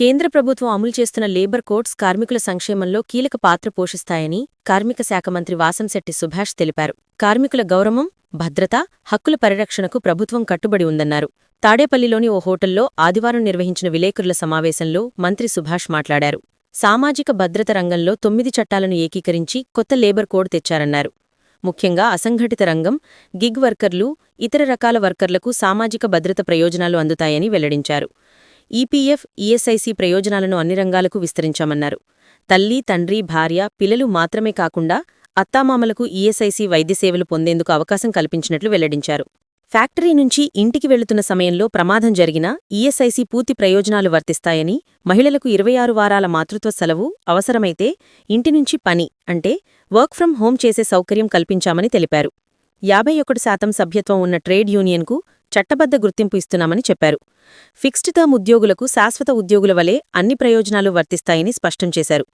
కేంద్ర ప్రభుత్వం అమలు చేస్తున్న లేబర్ కోడ్స్ కార్మికుల సంక్షేమంలో కీలక పాత్ర పోషిస్తాయని కార్మిక శాఖ మంత్రి వాసంశెట్టి సుభాష్ తెలిపారు. కార్మికుల గౌరవం భద్రత హక్కుల పరిరక్షణకు ప్రభుత్వం కట్టుబడి ఉందన్నారు. తాడేపల్లిలోని ఓ హోటల్లో ఆదివారం నిర్వహించిన విలేకరుల సమావేశంలో మంత్రి సుభాష్ మాట్లాడారు. సామాజిక భద్రత రంగంలో తొమ్మిది చట్టాలను ఏకీకరించి కొత్త లేబర్ కోడ్ తెచ్చారన్నారు. ముఖ్యంగా అసంఘటిత రంగం గిగ్ వర్కర్లు ఇతర రకాల వర్కర్లకు సామాజిక భద్రత ప్రయోజనాలు అందుతాయని వెల్లడించారు. ఈపీఎఫ్ ఈఎస్ఐసి ప్రయోజనాలను అన్ని రంగాలకు విస్తరించామన్నారు. తల్లి తండ్రి భార్య పిల్లలు మాత్రమే కాకుండా అత్తామామలకు ఈఎస్ఐసి వైద్య సేవలు పొందేందుకు అవకాశం కల్పించినట్లు వెల్లడించారు. ఫ్యాక్టరీ నుంచి ఇంటికి వెళుతున్న సమయంలో ప్రమాదం జరిగినా ఈఎస్ఐసి పూర్తి ప్రయోజనాలు వర్తిస్తాయని మహిళలకు ఇరవై ఆరు వారాల మాతృత్వ సెలవు అవసరమైతే ఇంటి నుంచి పని అంటే వర్క్ ఫ్రం హోం చేసే సౌకర్యం కల్పించామని తెలిపారు. యాభై ఒకటి శాతం సభ్యత్వం ఉన్న ట్రేడ్ యూనియన్కు చట్టబద్ధ గుర్తింపు ఇస్తున్నామని చెప్పారు. ఫిక్స్డ్ టర్మ్ ఉద్యోగులకు శాశ్వత ఉద్యోగుల వలె అన్ని ప్రయోజనాలు వర్తిస్తాయని స్పష్టం చేశారు.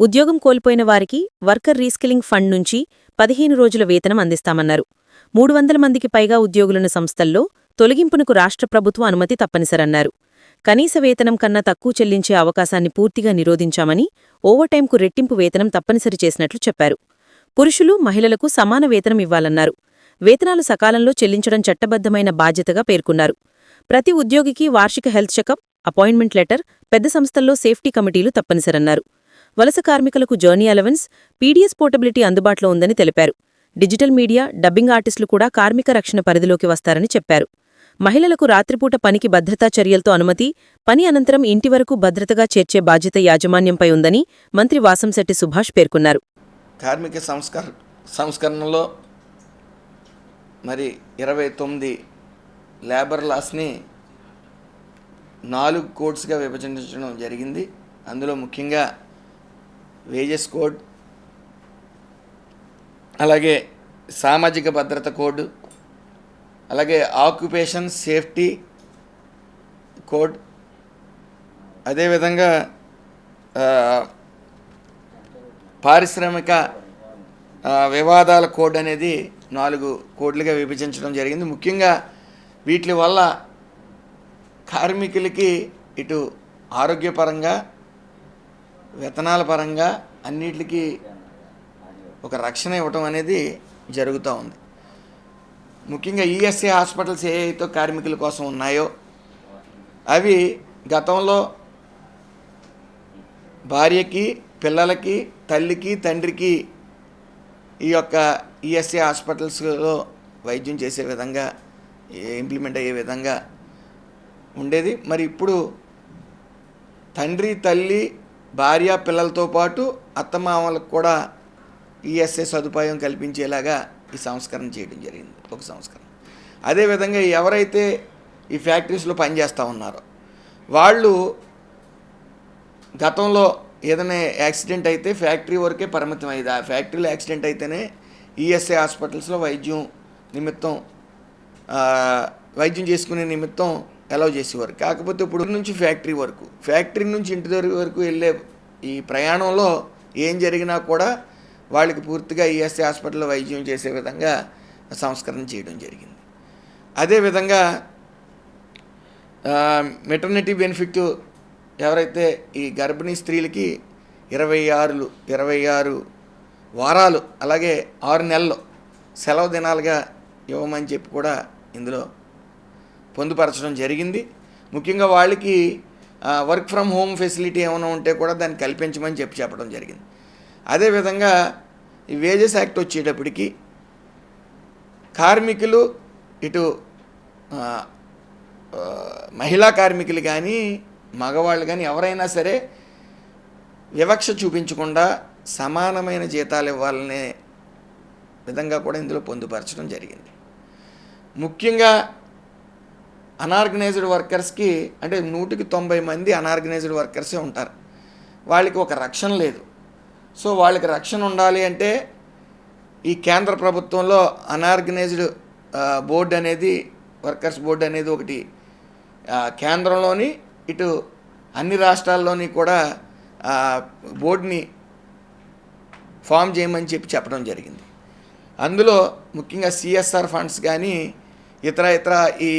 ఉద్యోగం కోల్పోయిన వారికి వర్కర్ రీస్కిలింగ్ ఫండ్ నుంచి పదిహేను రోజుల వేతనం అందిస్తామన్నారు. మూడు వందల మందికి పైగా ఉద్యోగులను సంస్థల్లో తొలగింపునకు రాష్ట్ర ప్రభుత్వం అనుమతి తప్పనిసరన్నారు. కనీస వేతనం కన్నా తక్కువ చెల్లించే అవకాశాన్ని పూర్తిగా నిరోధించామని ఓవర్టైంకు రెట్టింపు వేతనం తప్పనిసరి చేసినట్లు చెప్పారు. పురుషులు మహిళలకు సమాన వేతనం ఇవ్వాలన్నారు. వేతనాలు సకాలంలో చెల్లించడం చట్టబద్ధమైన బాధ్యతగా పేర్కొన్నారు. ప్రతి ఉద్యోగికి వార్షిక హెల్త్ చెకప్ అపాయింట్మెంట్ లెటర్ పెద్ద సంస్థల్లో సేఫ్టీ కమిటీలు తప్పనిసరన్నారు. వలస కార్మికులకు జర్నీ అలవెన్స్ పీడీఎస్ పోర్టబిలిటీ అందుబాటులో ఉందని తెలిపారు. డిజిటల్ మీడియా డబ్బింగ్ ఆర్టిస్టులు కూడా కార్మిక రక్షణ పరిధిలోకి వస్తారని చెప్పారు. మహిళలకు రాత్రిపూట పనికి భద్రతా చర్యలతో అనుమతి పని అనంతరం ఇంటి వరకు భద్రతగా చేర్చే బాధ్యత యాజమాన్యంపై ఉందని మంత్రి వాసంశెట్టి సుభాష్ పేర్కొన్నారు. కార్మిక సంస్కరణలో మరి ఇరవై తొమ్మిది లేబర్ లాస్ని నాలుగు కోడ్స్గా విభజించడం జరిగింది. అందులో ముఖ్యంగా వేజెస్ కోడ్ అలాగే సామాజిక భద్రత కోడ్ అలాగే ఆక్యుపేషన్ సేఫ్టీ కోడ్ అదేవిధంగా పారిశ్రామిక వివాదాల కోడ్ అనేది నాలుగు కోట్లుగా విభజించడం జరిగింది. ముఖ్యంగా వీటి వల్ల కార్మికులకి ఇటు ఆరోగ్యపరంగా వేతనాల పరంగా అన్నిటికీ ఒక రక్షణ ఇవ్వటం అనేది జరుగుతూ ఉంది. ముఖ్యంగా ఈఎస్ఐ హాస్పిటల్స్ ఏ అయితే కార్మికుల కోసం ఉన్నాయో అవి గతంలో భార్యకి పిల్లలకి తల్లికి తండ్రికి ఈ యొక్క ఈఎస్ఐ హాస్పిటల్స్లో వైద్యం చేసే విధంగా ఇంప్లిమెంట్ అయ్యే విధంగా ఉండేది. మరి ఇప్పుడు తండ్రి తల్లి భార్య పిల్లలతో పాటు అత్తమామలకు కూడా ఈఎస్ఏ సదుపాయం కల్పించేలాగా ఈ సంస్కరణ చేయడం జరిగింది. ఒక సంస్కరణ. అదేవిధంగా ఎవరైతే ఈ ఫ్యాక్టరీస్లో పనిచేస్తూ ఉన్నారో వాళ్ళు గతంలో ఏదైనా యాక్సిడెంట్ అయితే ఫ్యాక్టరీ వరకే పరిమితం అయ్యేది. ఆ ఫ్యాక్టరీలో యాక్సిడెంట్ అయితేనే ఈఎస్ఐ హాస్పిటల్స్లో వైద్యం నిమిత్తం వైద్యం చేసుకునే నిమిత్తం అలౌ చేసేవారు. కాకపోతే ఇప్పుడు నుంచి ఫ్యాక్టరీ వరకు ఫ్యాక్టరీ నుంచి ఇంటి దగ్గర వరకు వెళ్ళే ఈ ప్రయాణంలో ఏం జరిగినా కూడా వాళ్ళకి పూర్తిగా ఈఎస్ఐ హాస్పిటల్లో వైద్యం చేసే విధంగా సంస్కరణ చేయడం జరిగింది. అదేవిధంగా మెటర్నిటీ బెనిఫిట్ ఎవరైతే ఈ గర్భిణీ స్త్రీలకి ఇరవై ఆరులు ఇరవై ఆరు వారాలు అలాగే ఆరు నెలలు సెలవు దినాలుగా ఇవ్వమని చెప్పి కూడా ఇందులో పొందుపరచడం జరిగింది. ముఖ్యంగా వాళ్ళకి వర్క్ ఫ్రమ్ హోమ్ ఫెసిలిటీ ఏమైనా ఉంటే కూడా దాన్ని కల్పించమని చెప్పి చెప్పడం జరిగింది. అదేవిధంగా ఈ వేజెస్ యాక్ట్ వచ్చేటప్పటికి కార్మికులు ఇటు మహిళా కార్మికులు కానీ మగవాళ్ళు కానీ ఎవరైనా సరే వివక్ష చూపించకుండా సమానమైన జీతాలు ఇవ్వాలనే విధంగా కూడా ఇందులో పొందుపరచడం జరిగింది. ముఖ్యంగా అనార్గనైజ్డ్ వర్కర్స్కి అంటే నూటికి తొంభై మంది అనార్గనైజ్డ్ వర్కర్సే ఉంటారు. వాళ్ళకి ఒక రక్షణ లేదు. సో వాళ్ళకి రక్షణ ఉండాలి అంటే ఈ కేంద్ర ప్రభుత్వంలో అనార్గనైజ్డ్ బోర్డు అనేది వర్కర్స్ బోర్డు అనేది ఒకటి కేంద్రంలోని ఇటు అన్ని రాష్ట్రాల్లోని కూడా బోర్డుని ఫామ్ చేయమని చెప్పి చెప్పడం జరిగింది. అందులో ముఖ్యంగా సిఎస్ఆర్ ఫండ్స్ కానీ ఇతర ఇతర ఈ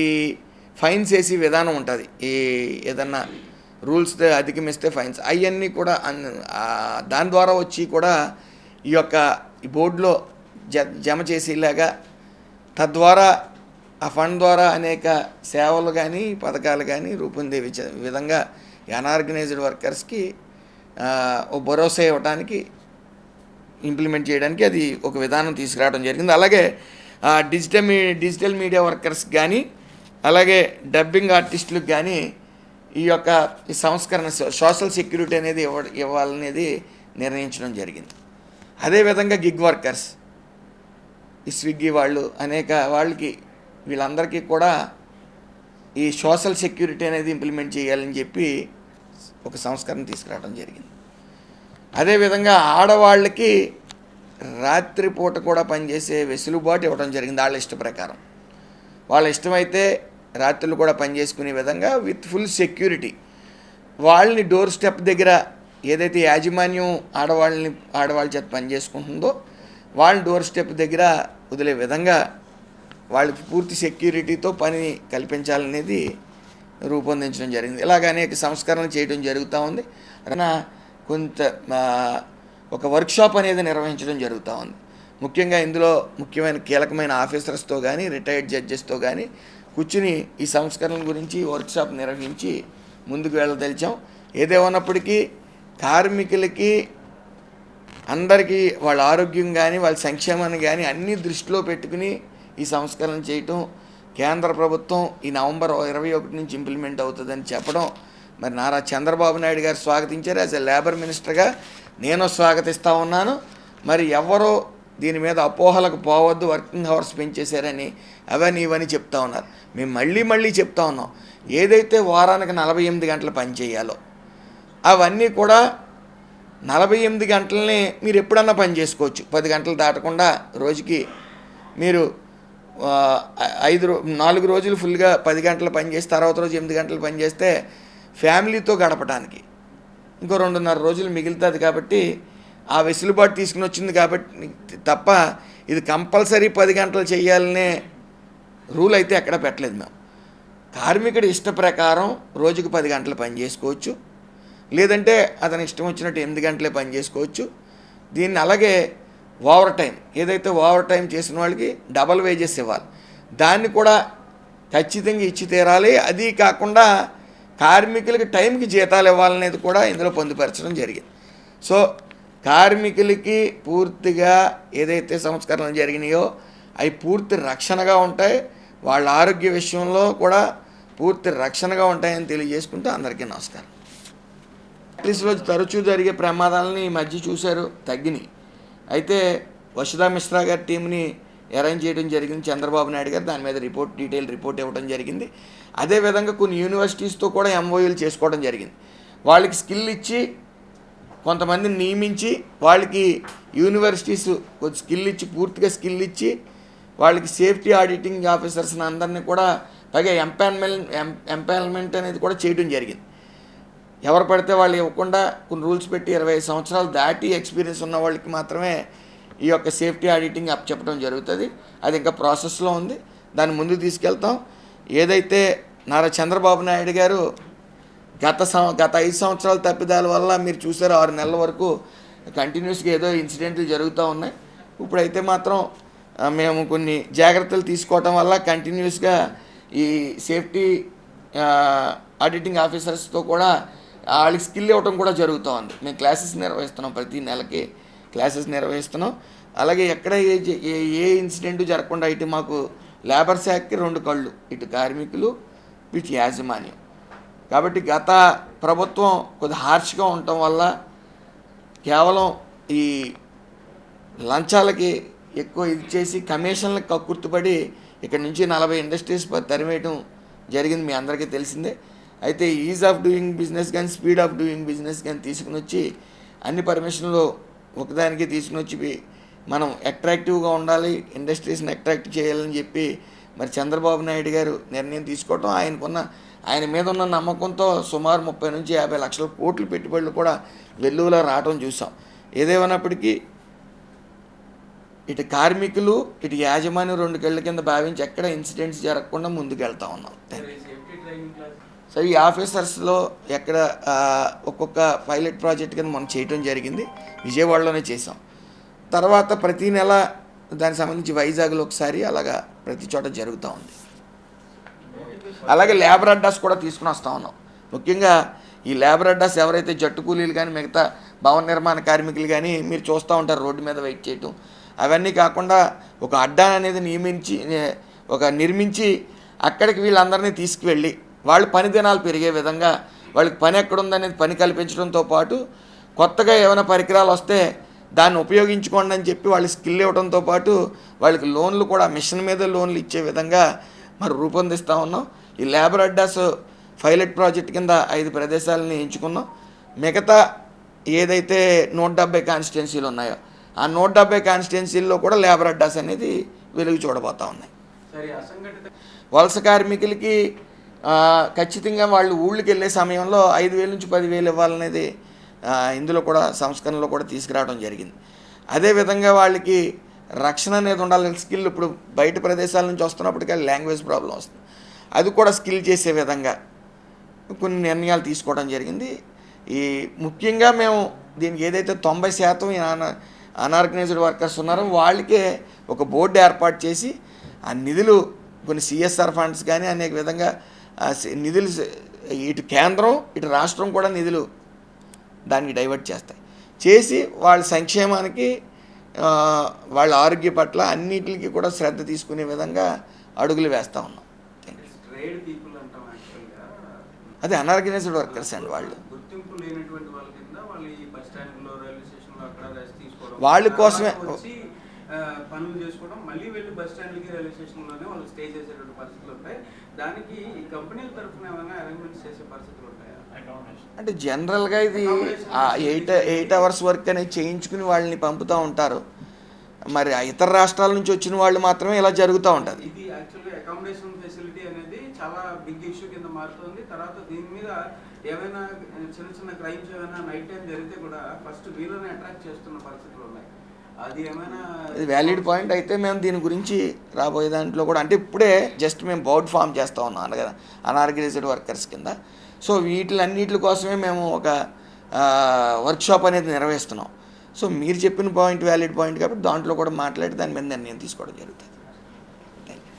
ఫైన్స్ వేసి విధానం ఉంటుంది. ఈ ఏదన్నా రూల్స్ అధిగమిస్తే ఫైన్స్. అవన్నీ కూడా దాని ద్వారా వచ్చి కూడా ఈ యొక్క ఈ బోర్డులో జ జమ చేసేలాగా తద్వారా ఆ ఫండ్ ద్వారా అనేక సేవలు కానీ పథకాలు కానీ రూపొందే విధంగా ఈ అనార్గనైజ్డ్ వర్కర్స్కి ఓ భరోసా ఇవ్వడానికి ఇంప్లిమెంట్ చేయడానికి అది ఒక విధానం తీసుకురావడం జరిగింది. అలాగే ఆ, డిజిటల్ మీ డిజిటల్ మీడియా వర్కర్స్ కానీ అలాగే డబ్బింగ్ ఆర్టిస్టులకు కానీ ఈ యొక్క ఈ సంస్కరణ సోషల్ సెక్యూరిటీ అనేది ఇవ్వ ఇవ్వాలనేది నిర్ణయించడం జరిగింది. అదేవిధంగా గిగ్ వర్కర్స్ ఈ స్విగ్గీ వాళ్ళు అనేక వాళ్ళకి వీళ్ళందరికీ కూడా ఈ సోషల్ సెక్యూరిటీ అనేది ఇంప్లిమెంట్ చేయాలని చెప్పి ఒక సంస్కరణ తీసుకురావడం జరిగింది. అదేవిధంగా ఆడవాళ్ళకి రాత్రిపూట కూడా పనిచేసే వెసులుబాటు ఇవ్వడం జరిగింది వాళ్ళ ఇష్ట ప్రకారం. వాళ్ళ ఇష్టమైతే రాత్రులు కూడా పనిచేసుకునే విధంగా విత్ ఫుల్ సెక్యూరిటీ. వాళ్ళని డోర్ స్టెప్ దగ్గర ఏదైతే యాజమాన్యం ఆడవాళ్ళని ఆడవాళ్ళ చేత పనిచేసుకుంటుందో వాళ్ళ డోర్ స్టెప్ దగ్గర వదిలే విధంగా వాళ్ళకి పూర్తి సెక్యూరిటీతో పని కల్పించాలనేది రూపొందించడం జరిగింది. ఇలాగ అనేక సంస్కరణలు చేయడం జరుగుతూ ఉంది. అలా కొంత ఒక వర్క్షాప్ అనేది నిర్వహించడం జరుగుతూ ఉంది. ముఖ్యంగా ఇందులో ముఖ్యమైన కీలకమైన ఆఫీసర్స్తో కానీ రిటైర్డ్ జడ్జెస్తో కానీ కూర్చుని ఈ సంస్కరణల గురించి వర్క్షాప్ నిర్వహించి ముందుకు వెళ్ళదలిచాం ఏదేమన్నప్పటికీ కార్మికులకి అందరికీ వాళ్ళ ఆరోగ్యం కానీ వాళ్ళ సంక్షేమాన్ని కానీ అన్నీ దృష్టిలో పెట్టుకుని ఈ సంస్కరణ చేయటం కేంద్ర ప్రభుత్వం ఈ నవంబర్ ఇరవై ఒకటి నుంచి ఇంప్లిమెంట్ అవుతుందని చెప్పడం మరి నారా చంద్రబాబు నాయుడు గారు స్వాగతించారు. యాజ్ ఎ లేబర్ మినిస్టర్గా నేను స్వాగతిస్తూ ఉన్నాను. మరి ఎవరో దీని మీద అపోహలకు పోవద్దు వర్కింగ్ అవర్స్ పెంచేశారని అవని ఇవని చెప్తా ఉన్నారు. మేము మళ్ళీ మళ్ళీ చెప్తా ఉన్నాం. ఏదైతే వారానికి నలభై ఎనిమిది గంటలు పని చేయాలో అవన్నీ కూడా నలభై ఎనిమిది గంటలని మీరు ఎప్పుడన్నా పని చేసుకోవచ్చు. పది గంటలు దాటకుండా రోజుకి మీరు ఐదు నాలుగు రోజులు ఫుల్గా పది గంటలు పని చేసి తర్వాత రోజు ఎనిమిది గంటలు పని చేస్తే ఫ్యామిలీతో గడపడానికి ఇంకో రెండున్నర రోజులు మిగులుతుంది కాబట్టి ఆ వెసులుబాటు తీసుకుని వచ్చింది కాబట్టి తప్ప ఇది కంపల్సరీ పది గంటలు చేయాలనే రూల్ అయితే ఎక్కడ పెట్టలేదు మేము. కార్మికుడి ఇష్ట ప్రకారం రోజుకు పది గంటలు పని చేసుకోవచ్చు. లేదంటే అతని ఇష్టం వచ్చినట్టు ఎనిమిది గంటలే పని చేసుకోవచ్చు. దీన్ని అలాగే ఓవర్ టైం ఏదైతే ఓవర్ టైం చేసిన వాళ్ళకి డబల్ వేజెస్ ఇవ్వాలి. దాన్ని కూడా ఖచ్చితంగా ఇచ్చి తీరాలి. అది కాకుండా కార్మికులకి టైంకి జీతాలు ఇవ్వాలనేది కూడా ఇందులో పొందుపరచడం జరిగింది. సో కార్మికులకి పూర్తిగా ఏదైతే సంస్కరణలు జరిగినాయో అవి పూర్తి రక్షణగా ఉంటాయి. వాళ్ళ ఆరోగ్య విషయంలో కూడా పూర్తి రక్షణగా ఉంటాయని తెలియజేసుకుంటూ అందరికీ నమస్కారం. ఫ్యాక్టరీస్లో తరచూ జరిగే ప్రమాదాలని ఈ మధ్య చూశారు తగ్గినాయి. అయితే వసుధా మిశ్రా గారి టీంని అరేంజ్ చేయడం జరిగింది. చంద్రబాబు నాయుడు గారు దాని మీద రిపోర్ట్ డీటెయిల్ రిపోర్ట్ ఇవ్వడం జరిగింది. అదేవిధంగా కొన్ని యూనివర్సిటీస్తో కూడా ఎంఓయూలు చేసుకోవడం జరిగింది. వాళ్ళకి స్కిల్ ఇచ్చి కొంతమందిని నియమించి వాళ్ళకి యూనివర్సిటీస్ కొద్ది స్కిల్ ఇచ్చి పూర్తిగా స్కిల్ ఇచ్చి వాళ్ళకి సేఫ్టీ ఆడిటింగ్ ఆఫీసర్స్ని అందరినీ కూడా పైగా ఎం ఎంపైర్నమెంట్ అనేది కూడా చేయడం జరిగింది. ఎవరు పడితే వాళ్ళు ఇవ్వకుండా కొన్ని రూల్స్ పెట్టి ఇరవై ఐదు సంవత్సరాలు దాటి ఎక్స్పీరియన్స్ ఉన్న వాళ్ళకి మాత్రమే ఈ యొక్క సేఫ్టీ ఆడిటింగ్ అప్ చెప్పడం జరుగుతుంది. అది ఇంకా ప్రాసెస్లో ఉంది. దాన్ని ముందుకు తీసుకెళ్తాం. ఏదైతే నారా చంద్రబాబు నాయుడు గారు గత సం గత ఐదు సంవత్సరాల తప్పిదాల వల్ల మీరు చూసారు ఆరు నెలల వరకు కంటిన్యూస్గా ఏదో ఇన్సిడెంట్లు జరుగుతూ ఉన్నాయి. ఇప్పుడైతే మాత్రం మేము కొన్ని జాగ్రత్తలు తీసుకోవటం వల్ల కంటిన్యూస్గా ఈ సేఫ్టీ ఆడిటింగ్ ఆఫీసర్స్తో కూడా వాళ్ళకి స్కిల్ ఇవ్వటం కూడా జరుగుతూ ఉంది. మేము క్లాసెస్ నిర్వహిస్తున్నాం ప్రతి నెలకి క్లాసెస్ నిర్వహిస్తున్నాం. అలాగే ఎక్కడ ఏ ఏ ఇన్సిడెంట్ జరగకుండా అయితే మాకు లేబర్ శాఖకి రెండు కళ్ళు ఇటు కార్మికులు ఇటు యాజమాన్యం. కాబట్టి గత ప్రభుత్వం కొద్ది హార్ష్గా ఉండటం వల్ల కేవలం ఈ లంచాలకి ఎక్కువ ఇది చేసి కమిషన్లకు గుర్తుపడి ఇక్కడ నుంచి నలభై ఇండస్ట్రీస్ తరిమేయటం జరిగింది మీ అందరికీ తెలిసిందే. అయితే ఈజ్ ఆఫ్ డూయింగ్ బిజినెస్ కానీ స్పీడ్ ఆఫ్ డూయింగ్ బిజినెస్ కానీ తీసుకుని వచ్చి అన్ని పర్మిషన్లు ఒకదానికి తీసుకుని వచ్చి మనం అట్రాక్టివ్గా ఉండాలి ఇండస్ట్రీస్ని అట్రాక్ట్ చేయాలని చెప్పి మరి చంద్రబాబు నాయుడు గారు నిర్ణయం తీసుకోవటం ఆయనకున్న ఆయన మీద ఉన్న నమ్మకంతో సుమారు ముప్పై నుంచి యాభై లక్షల కోట్లు పెట్టుబడులు కూడా వెల్లువలో రావటం చూసాం. ఏదేమన్నప్పటికీ ఇటు కార్మికులు ఇటు యాజమాన్యం రెండు కళ్ళ కింద భావించి ఎక్కడ ఇన్సిడెంట్స్ జరగకుండా ముందుకెళ్తా ఉన్నాం. సో ఈ ఆఫీసర్స్లో ఎక్కడ ఒక్కొక్క పైలట్ ప్రాజెక్ట్ కింద మనం చేయటం జరిగింది. విజయవాడలోనే చేసాం తర్వాత ప్రతి నెల దానికి సంబంధించి వైజాగ్లో ఒకసారి అలాగా ప్రతి చోట జరుగుతూ ఉంది. అలాగే లేబర్ అడ్డాస్ కూడా తీసుకుని వస్తూ ఉన్నాం. ముఖ్యంగా ఈ లేబర్ అడ్డాస్ ఎవరైతే జట్టు కూలీలు కానీ మిగతా భవన నిర్మాణ కార్మికులు కానీ మీరు చూస్తూ ఉంటారు రోడ్డు మీద వెయిట్ చేయటం. అవన్నీ కాకుండా ఒక అడ్డా అనేది నియమించి ఒక నిర్మించి అక్కడికి వీళ్ళందరినీ తీసుకువెళ్ళి వాళ్ళు పని దినాలు పెరిగే విధంగా వాళ్ళకి పని ఎక్కడుందనేది పని కల్పించడంతో పాటు కొత్తగా ఏమైనా పరికరాలు వస్తే దాన్ని ఉపయోగించుకోండి అని చెప్పి వాళ్ళు స్కిల్ ఇవ్వడంతో పాటు వాళ్ళకి లోన్లు కూడా మిషన్ మీద లోన్లు ఇచ్చే విధంగా మరి రూపొందిస్తూ ఉన్నాం. ఈ లేబర్ అడ్డాస్ పైలట్ ప్రాజెక్ట్ కింద ఐదు ప్రదేశాలని ఎంచుకున్నాం. మిగతా ఏదైతే నూట డెబ్బై కాన్స్టిట్యున్సీలు ఉన్నాయో ఆ నూట డెబ్బై కాన్స్టిట్యున్సీల్లో కూడా లేబర్ అడ్డాస్ అనేది వెలుగు చూడబోతూ ఉన్నాయి. వలస కార్మికులకి ఖచ్చితంగా వాళ్ళు ఊళ్ళకి వెళ్ళే సమయంలో ఐదు వేల నుంచి పదివేలు ఇవ్వాలనేది ఇందులో కూడా సంస్కరణలో కూడా తీసుకురావడం జరిగింది. అదేవిధంగా వాళ్ళకి రక్షణ అనేది ఉండాలి. స్కిల్ ఇప్పుడు బయట ప్రదేశాల నుంచి వస్తున్నప్పటికీ లాంగ్వేజ్ ప్రాబ్లం వస్తుంది. అది కూడా స్కిల్ చేసే విధంగా కొన్ని నిర్ణయాలు తీసుకోవడం జరిగింది. ఈ ముఖ్యంగా మేము దీనికి ఏదైతే తొంభై శాతం అనార్గనైజ్డ్ వర్కర్స్ ఉన్నారో వాళ్ళకే ఒక బోర్డు ఏర్పాటు చేసి ఆ నిధులు కొన్ని సిఎస్ఆర్ ఫండ్స్ కానీ అనేక విధంగా నిధులు ఇటు కేంద్రం ఇటు రాష్ట్రం కూడా నిధులు దానికి డైవర్ట్ చేస్తాయి. చేసి వాళ్ళ సంక్షేమానికి వాళ్ళ ఆరోగ్య పట్ల అన్నిటికీ కూడా శ్రద్ధ తీసుకునే విధంగా అడుగులు వేస్తూ ఉన్నాం. అదే అనార్గనైజ్డ్ వర్కర్స్ అండి వాళ్ళు. వాళ్ళ కోసమే- పనులు చేసుకోవడం మళ్ళీ వెళ్ళి బస్ స్టాండ్కి రైల్వే స్టేషన్లోనే వాళ్ళు స్టే చేసేటువంటి పరిస్థితులు ఉంటాయి. దానికి ఈ కంపెనీల తరఫున ఏమైనా అరేంజ్మెంట్స్ చేసే పరిస్థితులు ఉంటాయా? అంటే జనరల్గా ఇది ఎయిట్ ఎయిట్ అవర్స్ వర్క్ అనేది చేయించుకుని వాళ్ళని పంపుతూ ఉంటారు. మరి ఆ ఇతర రాష్ట్రాల నుంచి వచ్చిన వాళ్ళు మాత్రమే ఇలా జరుగుతూ ఉంటుంది. ఇది యాక్చువల్గా అకామిడేషన్ ఫెసిలిటీ అనేది చాలా బిగ్ ఇష్యూ కింద మారుతుంది. తర్వాత దీని మీద ఏమైనా చిన్న చిన్న క్రైమ్స్ ఏమైనా నైట్ టైం జరిగితే కూడా ఫస్ట్ వీళ్ళని అట్రాక్ట్ చేస్తున్న పరిస్థితులు ఉన్నాయి. ఇది వ్యాలిడ్ పాయింట్ అయితే మేము దీని గురించి రాబోయే దాంట్లో కూడా అంటే ఇప్పుడే జస్ట్ మేము బౌడ్ ఫామ్ చేస్తూ ఉన్నాం అనగా అనార్గనైజ్డ్ వర్కర్స్ కింద. సో వీటిలన్నిటి కోసమే మేము ఒక వర్క్షాప్ అనేది నిర్వహిస్తున్నాం. సో మీరు చెప్పిన పాయింట్ వ్యాలిడ్ పాయింట్ కాబట్టి దాంట్లో కూడా మాట్లాడి దాని మీద నిర్ణయం తీసుకోవడం జరుగుతుంది.